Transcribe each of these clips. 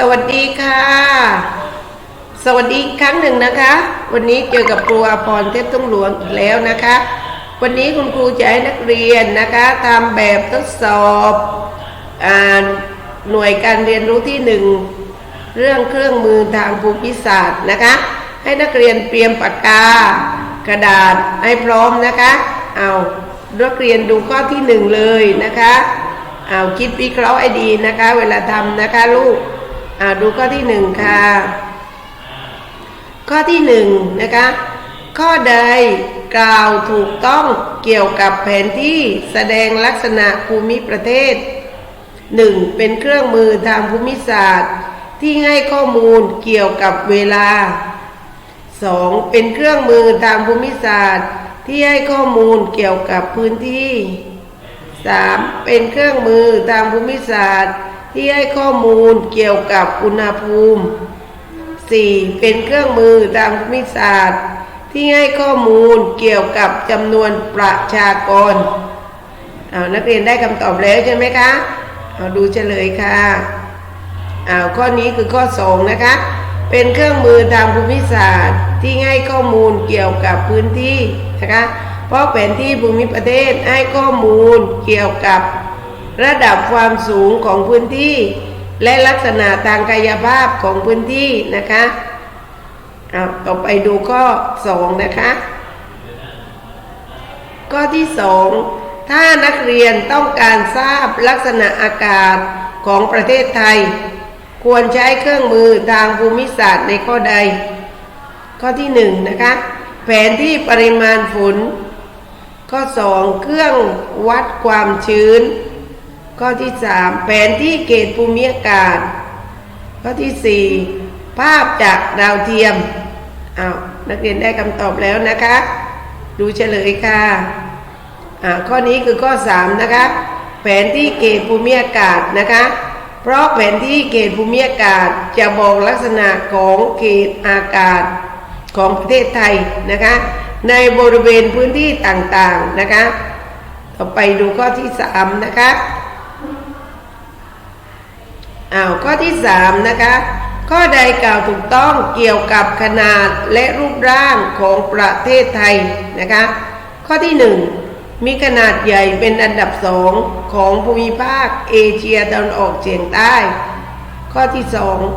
สวัสดีค่ะ สวัสดีครั้งหนึ่งนะคะ วันนี้เจอกับครูอาพรเทพทุ่งหลวงอีกแล้วนะคะ วันนี้คุณครูจะให้นักเรียนนะคะทำแบบทดสอบอาหน่วยการเรียนรู้ที่หนึ่งเรื่องเครื่องมือทางภูมิศาสตร์นะคะ ให้นักเรียนเตรียมปากกา กระดาษให้พร้อมนะคะ เอานักเรียนดูข้อที่หนึ่งเลยนะคะ เอาคิดวิเคราะห์ให้ดีนะคะ เวลาทำนะคะลูก อ่าดูข้อที่หนึ่งค่ะ ข้อที่หนึ่งนะคะ ข้อใดกล่าวถูกต้องเกี่ยวกับแผนที่แสดงลักษณะภูมิประเทศหนึ่งเป็นเครื่องมือทางภูมิศาสตร์ ที่ให้ข้อมูลเกี่ยวกับเวลา 2. เป็นเครื่องมือทางภูมิศาสตร์ ที่ให้ข้อมูลเกี่ยวกับพื้นที่ 3. เป็นเครื่องมือทางภูมิศาสตร์ ที่ให้ข้อมูลเกี่ยวกับอุณหภูมิ 4. เป็นเครื่องมือทางภูมิศาสตร์ ที่ให้ข้อมูลเกี่ยวกับจำนวนประชากรเอานักเรียนได้คำตอบแล้วใช่ไหมคะเอาดูเฉลยค่ะเอาข้อนี้คือข้อ 2 นะคะ เป็นเครื่องมือทางภูมิศาสตร์ ที่ให้ข้อมูลเกี่ยวกับพื้นที่นะคะ เพราะแผนที่ภูมิประเทศให้ข้อมูลเกี่ยวกับ ระดับความสูงของพื้นที่ และลักษณะทางกายภาพของพื้นที่นะคะเอาต่อไปดูข้อ2นะคะ ข้อที่2ถ้านักเรียนต้องการทราบลักษณะอากาศของประเทศไทย ควรใช้เครื่องมือทางภูมิศาสตร์ในข้อใด ข้อที่1นะคะ แผนที่ปริมาณฝน ข้อ2เครื่องวัดความชื้น ข้อที่3แผนที่เขตภูมิอากาศ ข้อที่4ภาพจากดาวเทียมอ้าวนักเรียนได้คำตอบแล้วนะคะ ดูเฉลยค่ะอ่าข้อนี้คือข้อ3นะคะ แผนที่เขตภูมิอากาศนะคะ เพราะแผนที่เขตภูมิอากาศจะบอกลักษณะของเขตอากาศของประเทศไทยนะคะ ในบริเวณพื้นที่ต่างๆนะคะ ต่อไปดูข้อที่3นะคะ อ้าวข้อที่3นะคะ ข้อใดกล่าวถูกต้องเกี่ยวกับขนาดและรูปร่างของประเทศไทยนะคะ ข้อที่ 1 มีขนาดใหญ่เป็นอันดับสองของภูมิภาคเอเชียตะวันออกเฉียงใต้ ข้อที่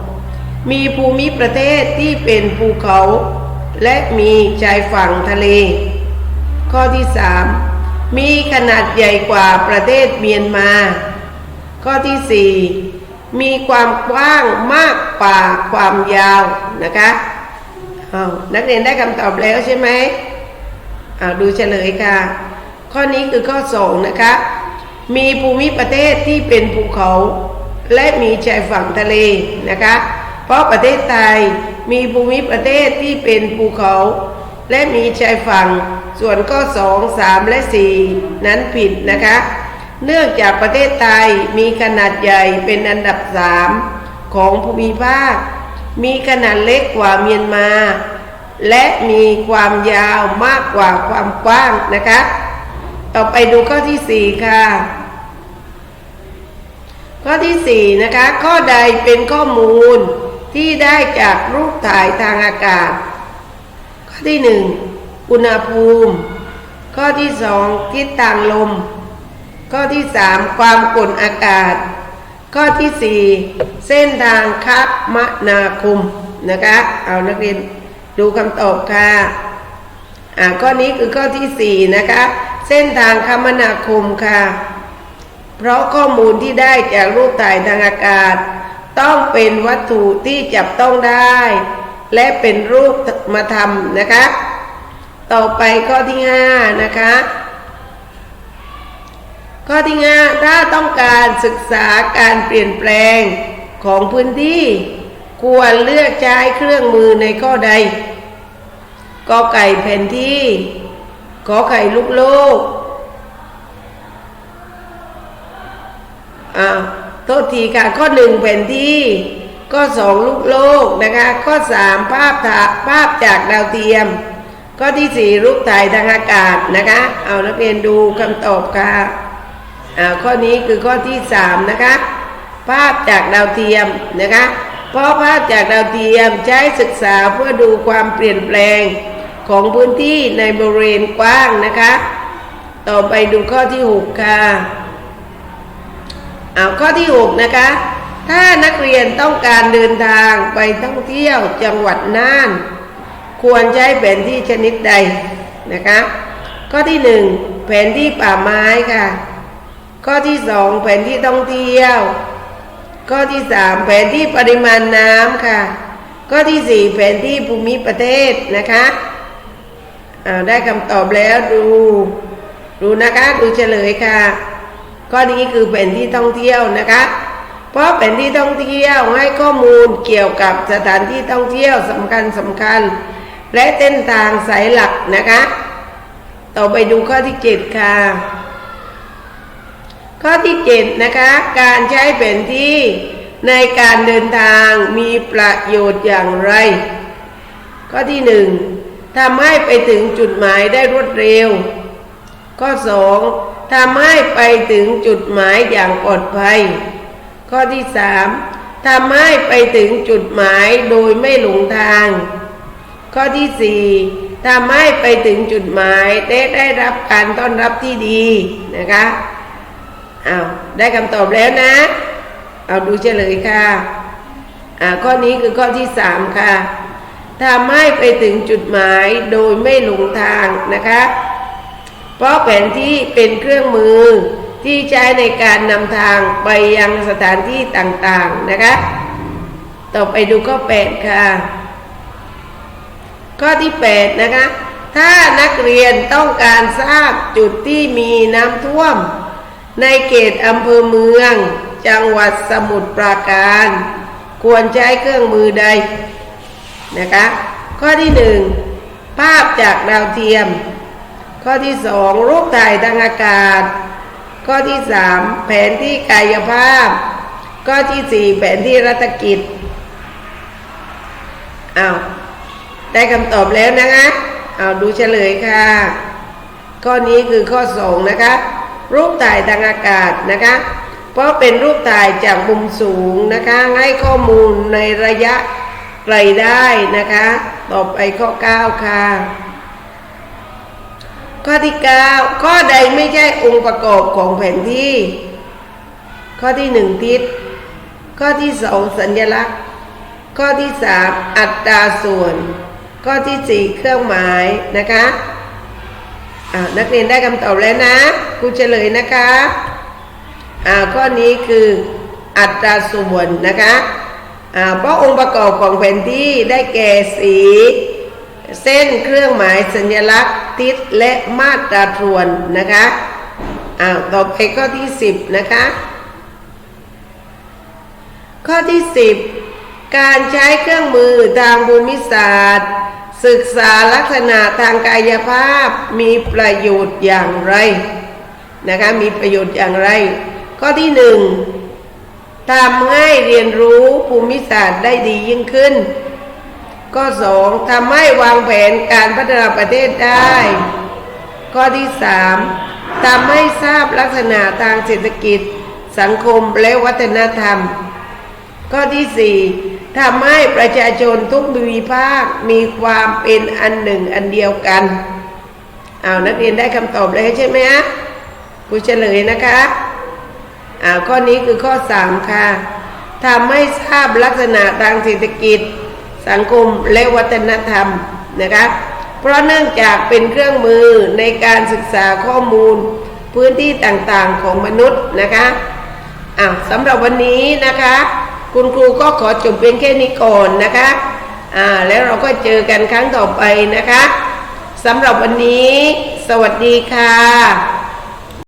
2 มีภูมิประเทศที่เป็นภูเขา และมีชายฝั่งทะเล ข้อที่ 3 มีขนาดใหญ่กว่าประเทศเมียนมา ข้อที่ 4 มีความกว้างมากกว่าความยาวนะคะอานักเรียนได้คำตอบแล้วใช่ไหมอาดูเฉลยค่ะ ข้อนี้คือข้อ2นะคะ มีภูมิประเทศที่เป็นภูเขา และมีชายฝั่งทะเลนะคะ เพราะประเทศไทยมีภูมิประเทศที่เป็นภูเขา และมีชายฝั่ง ส่วนข้อ2 3และ4นั้นผิดนะคะ เนื่องจากประเทศไทยมีขนาดใหญ่เป็นอันดับสามของภูมิภาค มีขนาดเล็กกว่าเมียนมา และมีความยาวมากกว่าความกว้างนะคะ ต่อไปดูข้อที่4ค่ะ ข้อที่4นะคะ ข้อใดเป็นข้อมูลที่ได้จากรูปถ่ายทางอากาศ ข้อที่1อุณหภูมิ ข้อที่2ทิศทางลม ข้อที่ 3 ความกดอากาศ ข้อที่ 4 เส้นทางคมนาคมนะคะ เอานักเรียนดูคำตอบค่ะอ่าข้อนี้คือข้อที่ 4 นะคะ เส้นทางคมนาคมค่ะ เพราะข้อมูลที่ได้จากรูปถ่ายทางอากาศ ต้องเป็นวัตถุที่จับต้องได้ และเป็นรูปมาทำนะคะ ต่อไปข้อที่ 5 นะคะ ข้อที่ห้าถ้าต้องการศึกษาการเปลี่ยนแปลงของพื้นที่ ควรเลือกใช้เครื่องมือในข้อใดกอไก่แผ่นที่ขอไข่ลูกโลกอ่าโทษทีค่ะ ข้อหนึ่งแผ่นที่ ข้อสองลูกโลกนะคะ ข้อสามภาพถ่าภาพจากดาวเทียม ข้อที่สี่รูปถ่ายทางอากาศนะคะ เอานักเรียนดูคำตอบค่ะ ข้อนี้คือข้อที่3นะคะภาพจากดาวเทียมนะคะเพราะภาพจากดาวเทียมใช้ศึกษาเพื่อดูความเปลี่ยนแปลงของพื้นที่ในบริเวณกว้างนะคะ ต่อไปดูข้อที่หกค่ะเอาข้อที่หกนะคะถ้านักเรียนต้องการเดินทางไปท่องเที่ยวจังหวัดน่าน ควรใช้แผนที่ชนิดใดนะคะ ข้อที่หนึ่งแผนที่ป่าไม้ค่ะ ข้อที่สองแผนที่ท่องเที่ยว ข้อที่สามแผนที่ปริมาณน้ำค่ะ ข้อที่สี่แผนที่ภูมิประเทศนะคะอาได้คำตอบแล้วดูดูนะคะดูเฉลยค่ะ ข้อนี้คือแผนที่ท่องเที่ยวนะคะ เพราะแผนที่ท่องเที่ยวให้ข้อมูลเกี่ยวกับสถานที่ท่องเที่ยวสำคัญสำคัญ และเส้นทางสายหลักนะคะ ต่อไปดูข้อที่เจ็ดค่ะ ข้อที่เจ็ดนะคะ การใช้แผนที่ในการเดินทางมีประโยชน์อย่างไร ข้อที่หนึ่งทำให้ไปถึงจุดหมายได้รวดเร็ว ข้อสองทำให้ไปถึงจุดหมายอย่างปลอดภัย ข้อที่สามทำให้ไปถึงจุดหมายโดยไม่หลงทาง ข้อที่สี่ทำให้ไปถึงจุดหมายได้ได้รับการต้อนรับที่ดีนะคะ เอาได้คำตอบแล้วนะ เอาดูเฉลยค่ะอ่าข้อนี้คือข้อที่สามค่ะทำให้ไปถึงจุดหมายโดยไม่หลงทางนะคะ เพราะแผนที่เป็นเครื่องมือที่ใช้ในการนำทางไปยังสถานที่ต่างๆนะคะ ต่อไปดูข้อแปดค่ะ ข้อที่แปดนะคะ ถ้านักเรียนต้องการทราบจุดที่มีน้ำท่วม ในเขตอำเภอเมือง จังหวัดสมุทรปราการ ควรใช้เครื่องมือใดนะคะ ข้อที่หนึ่งภาพจากดาวเทียม ข้อที่สองรูปถ่ายทางอากาศ ข้อที่สามแผนที่กายภาพ ข้อที่สี่แผนที่รัฐกิจอ้าวได้คำตอบแล้วนะคะเอาดูเฉลยค่ะ ข้อนี้คือข้อสองนะคะ รูปถ่ายทางอากาศนะคะ เพราะเป็นรูปถ่ายจากมุมสูงนะคะให้ข้อมูลในระยะไกลได้นะคะ ต่อไปข้อ 9 ค่ะ ข้อที่ 9 ข้อใดไม่ใช่องค์ประกอบของแผนที่ ข้อที่ 1 ทิศ ข้อที่ 2 สัญลักษณ์ ข้อที่ 3 อัตราส่วน ข้อที่ 4 เครื่องหมายนะคะ อ่านักเรียนได้คำตอบแล้วนะครูเฉลยนะคะอ่าข้อนี้คืออัตราส่วนนะคะอ่าเพราะองค์ประกอบของแผนที่ได้แก่สี เส้นเครื่องหมายสัญลักษณ์ทิศและมาตราส่วนนะคะอ้าต่อไปข้อที่ 10 นะคะ ข้อที่ 10 การใช้เครื่องมือทางภูมิศาสตร์ ศึกษาลักษณะทางกายภาพมีประโยชน์อย่างไรนะคะมีประโยชน์อย่างไร ข้อที่หนึ่งทำให้เรียนรู้ภูมิศาสตร์ได้ดียิ่งขึ้น ข้อสองทำให้วางแผนการพัฒนาประเทศได้ ข้อที่สามทำให้ทราบลักษณะทางเศรษฐกิจ สังคมและวัฒนธรรม ข้อที่สี่ ทำให้ประชาชนทุกภูมิภาคมีความเป็นอันหนึ่งอันเดียวกันเอานักเรียนได้คำตอบแล้วใช่ไหมฮะกูเฉลยนะคะอ่าข้อนี้คือข้อสามค่ะทำให้ทราบลักษณะทางเศรษฐกิจ สังคมและวัฒนธรรมนะคะเพราะเนื่องจากเป็นเครื่องมือในการศึกษาข้อมูลพื้นที่ต่างๆของมนุษย์นะคะอ่าสำหรับวันนี้นะคะ คุณครูก็ขอจบเพียงแค่นี้ก่อนนะคะอ่าแล้วเราก็เจอกันครั้งต่อไปนะคะสำหรับวันนี้ สวัสดีค่ะ